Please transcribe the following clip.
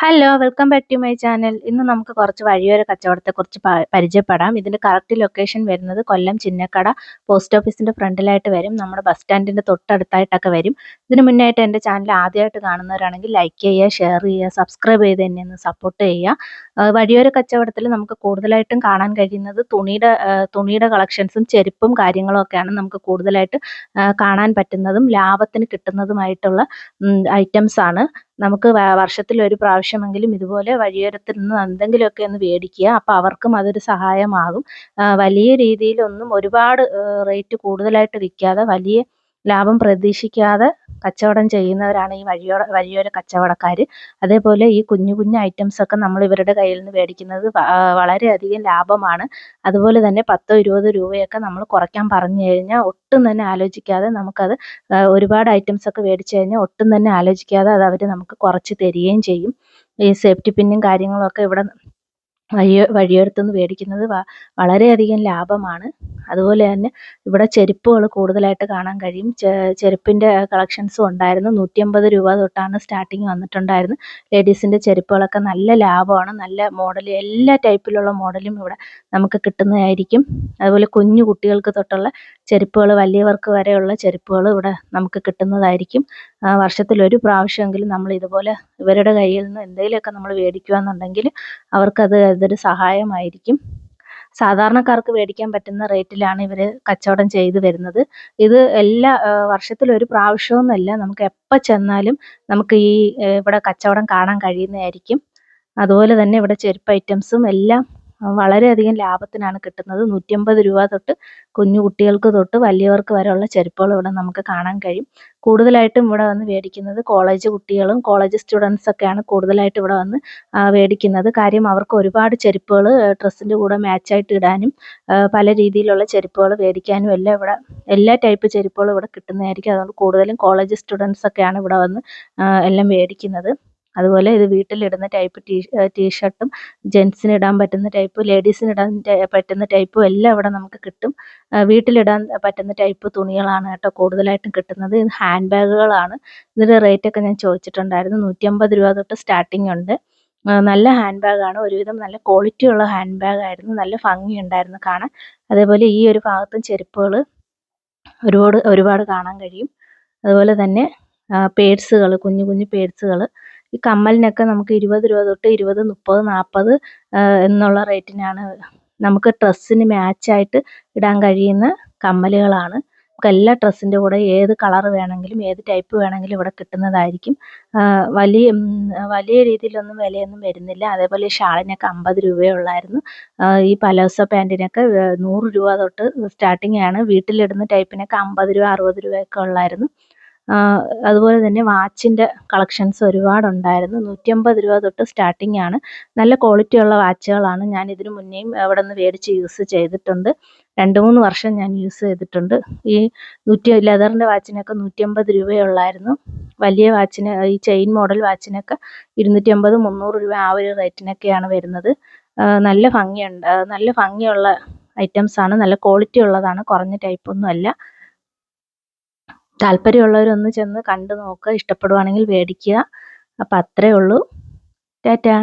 Hello welcome back to my channel ഇന്ന് നമുക്ക് കുറച്ച് വഴിയോര കച്ചവടത്തെക്കുറിച്ച് പരിചയപ്പെടാം. ഇതിന്റെ കറക്റ്റ് ലൊക്കേഷൻ വരുന്നത് കൊല്ലം ചിന്നക്കട പോസ്റ്റ് ഓഫീസിന്റെ ഫ്രണ്ടിലായിട്ട് വരും. നമ്മുടെ ബസ് സ്റ്റാൻഡിന്റെ തൊട്ടടുത്തായിട്ടൊക്കെ വരും. ഇതിന് മുന്നായിട്ട് എന്റെ ചാനൽ ആദ്യമായിട്ട് കാണുന്നവരാണെങ്കിൽ ലൈക്ക് ചെയ്യുക ഷെയർ ചെയ്യുക സബ്സ്ക്രൈബ് ചെയ്ത് എന്നെ ഒന്ന് സപ്പോർട്ട് ചെയ്യുക. വഴിയോര കച്ചവടത്തിൽ നമുക്ക് കൂടുതലായിട്ടും കാണാൻ കഴിയുന്നത് തുണിയുടെ തുണിയുടെ കളക്ഷൻസും ചെരുപ്പും കാര്യങ്ങളും ഒക്കെയാണ് നമുക്ക് കൂടുതലായിട്ട് കാണാൻ പറ്റുന്നതും ലാഭത്തിന് കിട്ടുന്നതുമായിട്ടുള്ള ഐറ്റംസ് ആണ്. നമുക്ക് വർഷത്തിൽ ഒരു പ്രാവശ്യമെങ്കിലും ഇതുപോലെ വഴിയോരത്തിൽ നിന്ന് എന്തെങ്കിലുമൊക്കെ ഒന്ന് മേടിക്കുക. അപ്പോൾ അവർക്കും അതൊരു സഹായമാകും. വലിയ രീതിയിലൊന്നും ഒരുപാട് റേറ്റ് കൂടുതലായിട്ട് വിൽക്കാതെ വലിയ ലാഭം പ്രതീക്ഷിക്കാതെ കച്ചവടം ചെയ്യുന്നവരാണ് ഈ വഴിയോര വഴിയോര കച്ചവടക്കാർ അതേപോലെ ഈ കുഞ്ഞു കുഞ്ഞു ഐറ്റംസ് ഒക്കെ നമ്മൾ ഇവരുടെ കയ്യിൽ നിന്ന് മേടിക്കുന്നത് വളരെയധികം ലാഭമാണ്. അതുപോലെ തന്നെ പത്തോ ഇരുപതോ രൂപയൊക്കെ നമ്മൾ കുറയ്ക്കാൻ പറഞ്ഞു കഴിഞ്ഞാൽ ഒട്ടും തന്നെ ആലോചിക്കാതെ നമുക്കത് ഒരുപാട് ഐറ്റംസ് ഒക്കെ മേടിച്ച് കഴിഞ്ഞാൽ ഒട്ടും തന്നെ ആലോചിക്കാതെ അത് അവർ നമുക്ക് കുറച്ച് തരികയും ചെയ്യും. ഈ സേഫ്റ്റി പിന്നും കാര്യങ്ങളൊക്കെ ഇവിടെ വഴിയോ വഴിയോരത്തുനിന്ന് മേടിക്കുന്നത് വളരെയധികം ലാഭമാണ്. അതുപോലെ തന്നെ ഇവിടെ ചെരുപ്പുകൾ കൂടുതലായിട്ട് കാണാൻ കഴിയും. ചെരുപ്പിന്റെ കളക്ഷൻസും ഉണ്ടായിരുന്നു. നൂറ്റിയമ്പത് രൂപ തൊട്ടാണ് സ്റ്റാർട്ടിങ് വന്നിട്ടുണ്ടായിരുന്നു ലേഡീസിന്റെ ചെരുപ്പുകളൊക്കെ നല്ല ലാഭമാണ്. നല്ല മോഡൽ എല്ലാ ടൈപ്പിലുള്ള മോഡലും ഇവിടെ നമുക്ക് കിട്ടുന്നതായിരിക്കും. അതുപോലെ കുഞ്ഞു കുട്ടികൾക്ക് തൊട്ടുള്ള ചെരുപ്പുകൾ വലിയവർക്ക് വരെയുള്ള ചെരുപ്പുകൾ ഇവിടെ നമുക്ക് കിട്ടുന്നതായിരിക്കും. വർഷത്തിൽ ഒരു പ്രാവശ്യമെങ്കിലും നമ്മൾ ഇതുപോലെ ഇവരുടെ കയ്യിൽ നിന്ന് എന്തെങ്കിലുമൊക്കെ നമ്മൾ മേടിക്കുകയാണെന്നുണ്ടെങ്കിൽ അവർക്കത് അതൊരു സഹായമായിരിക്കും. സാധാരണക്കാർക്ക് മേടിക്കാൻ പറ്റുന്ന റേറ്റിലാണ് ഇവർ കച്ചവടം ചെയ്തു വരുന്നത്. ഇത് എല്ലാ വർഷത്തിലൊരു പ്രാവശ്യമൊന്നുമല്ല നമുക്ക് എപ്പോൾ ചെന്നാലും നമുക്ക് ഈ ഇവിടെ കച്ചവടം കാണാൻ കഴിയുന്നതായിരിക്കും. അതുപോലെ തന്നെ ഇവിടെ ചെരുപ്പ് ഐറ്റംസും എല്ലാം വളരെയധികം ലാഭത്തിനാണ് കിട്ടുന്നത്. നൂറ്റമ്പത് രൂപ തൊട്ട് കുഞ്ഞു കുട്ടികൾക്ക് തൊട്ട് വലിയവർക്ക് വരെയുള്ള ചെരുപ്പുകൾ ഇവിടെ നമുക്ക് കാണാൻ കഴിയും. കൂടുതലായിട്ടും ഇവിടെ വന്ന് മേടിക്കുന്നത് കോളേജ് കുട്ടികളും കോളേജ് സ്റ്റുഡൻസ് ഒക്കെയാണ് കൂടുതലായിട്ട് ഇവിടെ വന്ന് മേടിക്കുന്നത്. കാര്യം അവർക്ക് ഒരുപാട് ചെരുപ്പുകൾ ഡ്രസ്സിന്റെ കൂടെ മാച്ചായിട്ട് ഇടാനും പല രീതിയിലുള്ള ചെരുപ്പുകൾ മേടിക്കാനും എല്ലാം ഇവിടെ എല്ലാ ടൈപ്പ് ചെരുപ്പുകളും ഇവിടെ കിട്ടുന്നതായിരിക്കും. അതുകൊണ്ട് കൂടുതലും കോളേജ് സ്റ്റുഡൻസ് ഒക്കെയാണ് ഇവിടെ വന്ന് എല്ലാം മേടിക്കുന്നത്. അതുപോലെ ഇത് വീട്ടിലിടുന്ന ടൈപ്പ് ടീ ടീഷർട്ടും ജെൻസിന് ഇടാൻ പറ്റുന്ന ടൈപ്പ് ലേഡീസിന് ഇടാൻ പറ്റുന്ന ടൈപ്പും എല്ലാം ഇവിടെ നമുക്ക് കിട്ടും. വീട്ടിലിടാൻ പറ്റുന്ന ടൈപ്പ് തുണികളാണ് കേട്ടോ കൂടുതലായിട്ടും കിട്ടുന്നത്. ഹാൻഡ് ബാഗുകളാണ് ഇതിന്റെ റേറ്റൊക്കെ ഞാൻ ചോദിച്ചിട്ടുണ്ടായിരുന്നു. നൂറ്റി രൂപ തൊട്ട് സ്റ്റാർട്ടിംഗ് ഉണ്ട്. നല്ല ഹാൻഡ് ബാഗാണ് ഒരുവിധം നല്ല ക്വാളിറ്റി ഉള്ള ഹാൻഡ് ബാഗ് ആയിരുന്നു. നല്ല ഭംഗിയുണ്ടായിരുന്നു കാണാൻ. അതേപോലെ ഈ ഒരു ഭാഗത്തും ചെരുപ്പുകൾ ഒരുപാട് ഒരുപാട് കാണാൻ കഴിയും. അതുപോലെ തന്നെ പേഴ്സുകൾ കുഞ്ഞു കുഞ്ഞു പേഴ്സുകൾ ഈ കമ്മലിനൊക്കെ നമുക്ക് ഇരുപത് രൂപ തൊട്ട് ഇരുപത് മുപ്പത് നാൽപ്പത് എന്നുള്ള റേറ്റിനാണ് നമുക്ക് ഡ്രസ്സിന് മാച്ചായിട്ട് ഇടാൻ കഴിയുന്ന കമ്മലുകളാണ്. നമുക്ക് എല്ലാ ഡ്രസ്സിന്റെ കൂടെ ഏത് കളർ വേണമെങ്കിലും ഏത് ടൈപ്പ് വേണമെങ്കിലും ഇവിടെ കിട്ടുന്നതായിരിക്കും. വലിയ വലിയ രീതിയിലൊന്നും വിലയൊന്നും വരുന്നില്ല. അതേപോലെ ഷാളിനൊക്കെ അമ്പത് രൂപയേ ഉള്ളായിരുന്നു. ഈ പലോസോ പാന്റിനൊക്കെ നൂറ് രൂപ തൊട്ട് സ്റ്റാർട്ടിംഗ് ആണ് വീട്ടിലിടുന്ന ടൈപ്പിനൊക്കെ അമ്പത് രൂപ അറുപത് രൂപയൊക്കെ ഉള്ളായിരുന്നു. അതുപോലെ തന്നെ വാച്ചിന്റെ കളക്ഷൻസ് ഒരുപാടുണ്ടായിരുന്നു. നൂറ്റമ്പത് രൂപ തൊട്ട് സ്റ്റാർട്ടിംഗ് ആണ്. നല്ല ക്വാളിറ്റി ഉള്ള വാച്ചുകളാണ് ഞാൻ ഇതിനു മുന്നേയും അവിടെ നിന്ന് മേടിച്ച് യൂസ് ചെയ്തിട്ടുണ്ട്. രണ്ട് മൂന്ന് വർഷം ഞാൻ യൂസ് ചെയ്തിട്ടുണ്ട്. ഈ നൂറ്റി ലെതറിന്റെ വാച്ചിനൊക്കെ നൂറ്റമ്പത് രൂപയുള്ളായിരുന്നു വലിയ വാച്ചിന് ഈ ചെയിൻ മോഡൽ വാച്ചിനൊക്കെ ഇരുന്നൂറ്റി അമ്പത് മുന്നൂറ് രൂപ ആ ഒരു റേറ്റിനൊക്കെയാണ് വരുന്നത്. നല്ല ഭംഗിയുണ്ട്. നല്ല ഭംഗിയുള്ള ഐറ്റംസ് ആണ്. നല്ല ക്വാളിറ്റി ഉള്ളതാണ്. കുറഞ്ഞ ടൈപ്പൊന്നും അല്ല താല്പര്യമുള്ളവരൊന്ന് ചെന്ന് കണ്ടു നോക്കുക ഇഷ്ടപ്പെടുവാണെങ്കിൽ മേടിക്കുക. അപ്പം അത്രയേ ഉള്ളൂ. ടാറ്റാ.